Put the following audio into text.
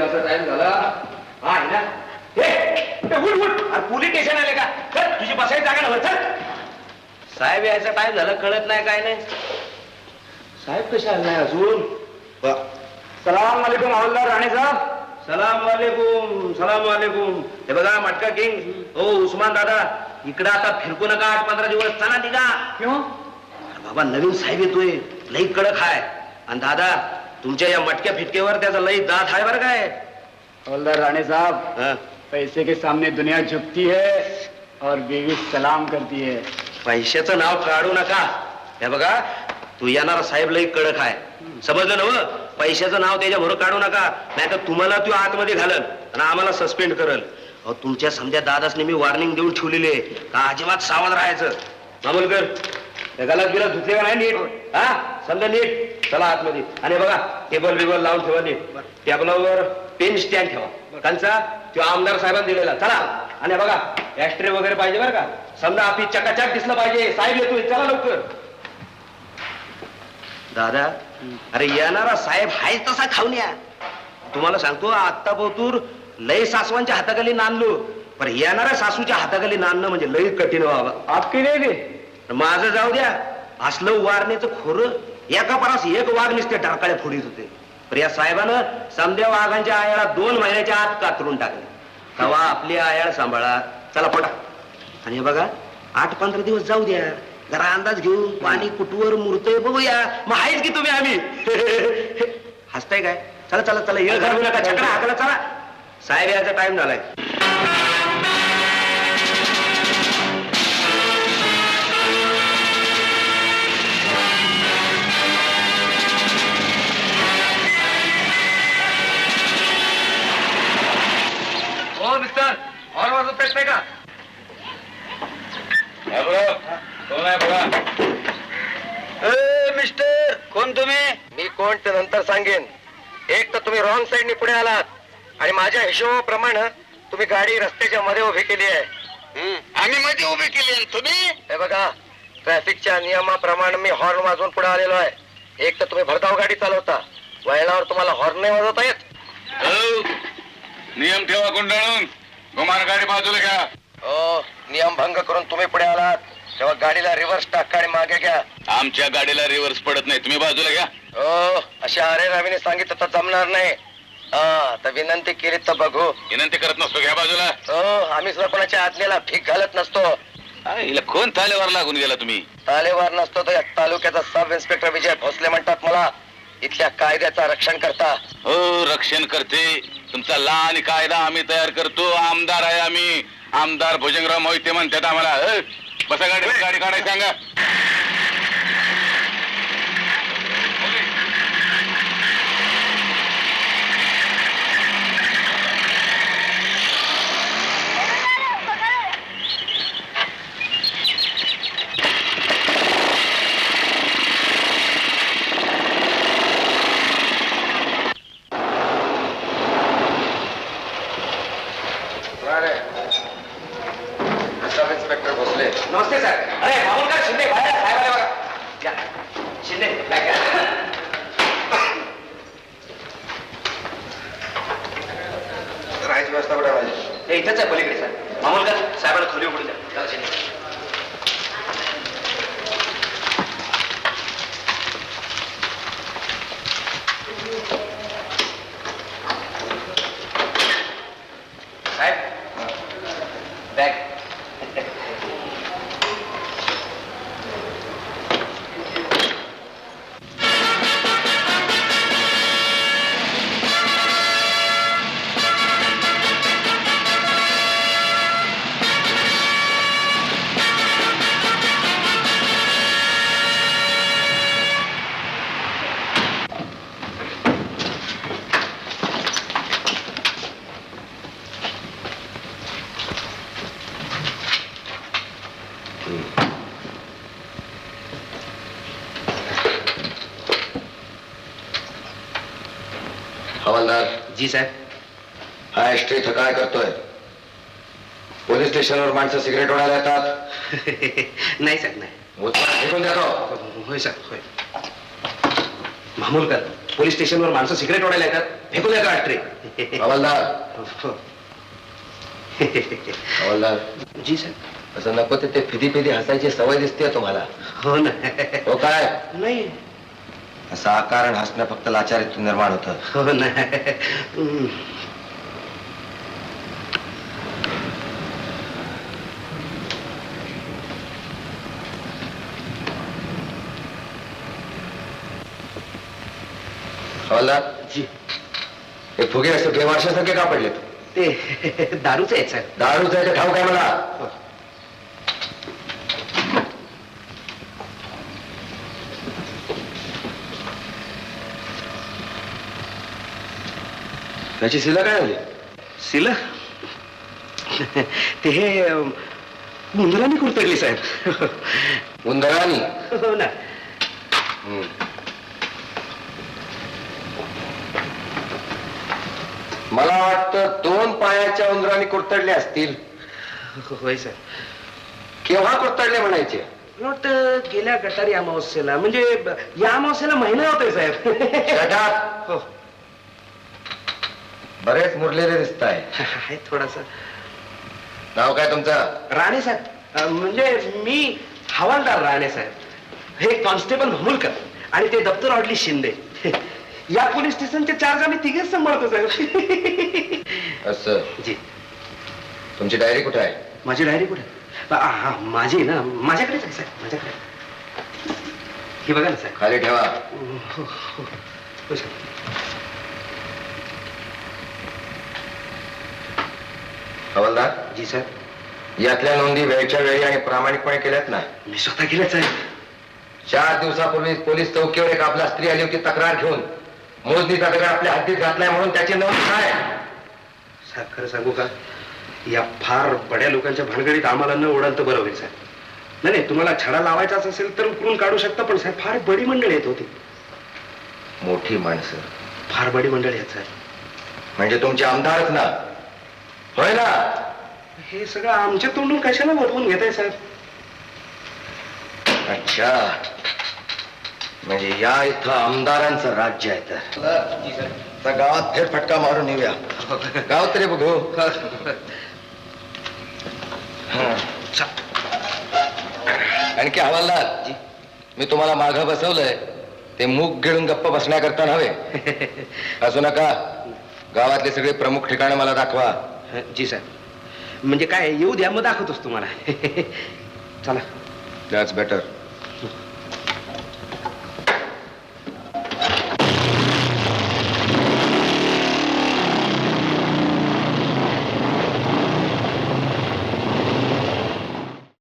याचा टाइम झाला. हा आहे ना? हे, उठ, उठ. अरे पोलीस स्टेशन आले का? चल तुझी बसायची जागा नव्हतं साहेब यायचा टाइम झाला कळत नाही काय नाही. साहेब कसे आले नाही अजून? सलाम वालेकुम हवलदार राणे साहेब. सलाम वालेकुम सलाम वालेकुम. हे बघा मटका किंग. हो उस्मान दादा इकडं आता फिरकू नका आठ पंधरा दिवस. चला अरे बाबा नवीन साहेब येतोय. लई कडक हाय. आणि दादा तुमच्या या मटक्या फिटकेवर त्याचा लई दात आहे बरं काय? हवलदार राणे साहब हं. पैसे के सामने दुनिया झुकती है और बीवी सलाम करती है। पैशाचं नाव काढू नका. हे बघा तू येणारा साहेब लई कडक आहे समजलं ना व? पैशाचं नाव त्याच्या भरो काढू नका. नाही तर तुम्हाला तू आतमध्ये घालल आणि आम्हाला सस्पेंड करल. अहो तुमच्या समजा दादासने मी वॉर्निंग देऊन ठेवलेली आहे. का अजिबात सावध राहायचं? मामूलकर त्या गलात बिलात धुतले का नाही नीट? हा? समजा नीट? चला आतमध्ये. आणि बघा टेबल बिबल लावून ठेवा नीट. टेबलावर पेन स्टँड ठेवा. त्यांचा तो आमदार साहेबांनी दिलेला. चला. आणि बघा ऍस्ट्रे वगैरे पाहिजे बरं का? समजा आपली चकाचक दिसलं पाहिजे. साहेब येतोय. चला लवकर. दादा अरे येणारा साहेब हाय तसा खाऊन या. तुम्हाला सांगतो आत्ता पोतूर लय सासवांच्या हाताखाली नांदलो. पण येणाऱ्या सासूच्या हाताखाली नांदणं म्हणजे लय कठीण व्हावं. आपकी देगी माझं जाऊ द्या. असलं वारण्याचं खोरं एका परास एक वाघ नुसते ढाकाळे फोडीत होते. पण या साहेबानं समद्या वाघांच्या आयाला दोन महिन्याच्या आत कातरून टाकले? तेव्हा आपली आयाळ सांभाळा. चला पटा. आणि बघा आठ पंधरा दिवस जाऊ द्या. जरा अंदाज घेऊन पाणी कुटवर मुरतोय बघूया. मग आहेच की तुम्ही आम्ही? हसताय काय? चला चला चला येळ घालू नका हाकला चला. साहेब यायचा टाइम झालाय. का? कोण आहे बघा मिस्टर कोण तुम्ही? मी कोण ते नंतर सांगेन. एक तर तुम्ही रॉंग साईडने पुढे आलात. आणि माझ्या हिशोबाप्रमाणे तुम्ही गाडी रस्त्याच्या मध्ये उभी केली आहे. आम्ही मध्ये उभी केली आणि तुम्ही? हे बघा ट्रॅफिकच्या नियमाप्रमाणे मी हॉर्न वाजवून पुढे आलेलो आहे. एक तर तुम्ही भरधाव गाडी चालवता. वळणावर तुम्हाला हॉर्न नाही वाजवता येत. हो. नियम ठेवा गुंडाळून. गुमान गाडी बाजूला घ्या. हो नियम भंग करून तुम्ही पुढे आलात. तेव्हा गाडीला रिव्हर्स टाका आणि मागे घ्या. आमच्या गाडीला रिव्हर्स पडत नाही. तुम्ही बाजूला घ्या. हो अशा अरे रवीने सांगितलं तर जमणार नाही. हा तर विनंती केली तर बघू. विनंती करत नसतो. घ्या बाजूला. हो आम्ही सुद्धा कोणाच्या आज्ञेला भीक घालत नसतो. आ, हिला कोण तालेवर लागून गेला तुम्ही? तालेवार नसतो तर या तालुक्याचा सब इन्स्पेक्टर विजय भोसले म्हणतात मला इथल्या कायद्याचा रक्षण करता. हो रक्षण करते. तुमचा लहान कायदा आम्ही तयार करतो. आमदार आहे आम्ही. आमदार भुजंगराव मोहिते म्हणतात आम्हाला. बसा गाडी गाडी काढायला सांगा. सब इन्स्पेक्टर भोसले नमस्ते सर अरे मामूलकर शिंदे? बाहेर साहेब आले बघा. या. शिंदे बॅग घ्या. राहायची व्यवस्था कुठे हे इथंच आहे पलीकडे सर मामूलकर साहेबाला खोली उघडून द्या. चला, शिंदे. जी साहेब. हा एसटी काय करतोय? पोलीस स्टेशनवर माणसं सिगरेट ओढायला येतात? नाही साहेब नाही. फेकून देतो. होय सर होय. मामूलकर पोलीस स्टेशनवर माणसं सिगरेट ओढायला येतात? फेकून द्या का ट्रे हवालदार. हवालदार. जी सर असं नको ते फिदी फिदी हसायची सवय दिसते तुम्हाला. हो ना. हो काय? नाही. असं आकारण हसणं फक्त लाचारीतून निर्माण होतं. हो. हवालदार जी. हे फुगे असे बेवारशासारखे का पडलेत? ते दारूच आहे सर. दारूच आहे ते ठाऊक आहे मला. त्याची शिला काय झाली? सिल ते हे अं, उंदराने कुरतडली साहेब. उंदरानी हो ना. मला वाटतं दोन पायाच्या उंदराने कुरतडले असतील. होय सर केव्हा कुरतडले म्हणायचे? मला वाटतं गेल्या गटारी अमावस्येला. म्हणजे ब- या अमावस्येला महिना होतोय साहेब. हो. बरेच मुरलेले दिसत आहे आहे थोडासा. नाव काय तुमचं? राणे साहेब अं, म्हणजे मी हवालदार राणे साहेब. हे कॉन्स्टेबल भमुलकर आणि ते दप्तर ऑडली शिंदे. या पोलीस स्टेशनचे चार्ज आम्ही तिघेच सांभाळतो साहेब. असं. जी. तुमची डायरी कुठे आहे? माझी डायरी कुठे? अ, हा माझी ना माझ्याकडेच आहे साहेब माझ्याकडे. हे बघा ना साहेब. खाली ठेवा. हो, हो, हो, साहेब. हवालदार जी साहेब यातल्या नोंदी वेळच्या वेळी आणि प्रामाणिकपणे केल्यात ना मी स्वतः केलं साहेब. चार दिवसापूर्वी पोलीस चौकीवर एक आपला स्त्री आली होती तक्रार घेऊन. मोजणीचा दगड आपल्या हद्दीत घातलाय म्हणून त्याची नोंद काय? साहेब खरं सांगू का? या फार बड्या लोकांच्या भानगडीत आम्हाला न ओढाल तर बरं होईल साहेब. नाही नाही तुम्हाला छडा लावायचाच असेल तर उकरून काढू शकता पण साहेब फार बडी मंडळी येत होती. मोठी माणसं. फार बडी मंडळी आहेत साहेब. म्हणजे तुमचे आमदारच ना? होय ना हे सगळं आमच्या तोंडून कशाला वरवून घेत आहे साहेब? अच्छा. म्हणजे या इथं आमदारांचं राज्य आहे तर. गावात फेरफटका मारून येऊया. गाव तरी बघू. हं. आणखी हवालदार मी तुम्हाला मागं बसवलंय. ते मूग गिळून गप्प बसण्याकरता नव्हे. असू नका. गावातले सगळे प्रमुख ठिकाणे मला दाखवा. जी साहेब. म्हणजे काय येऊ द्या मग दाखवतोच तुम्हाला. चला. That's better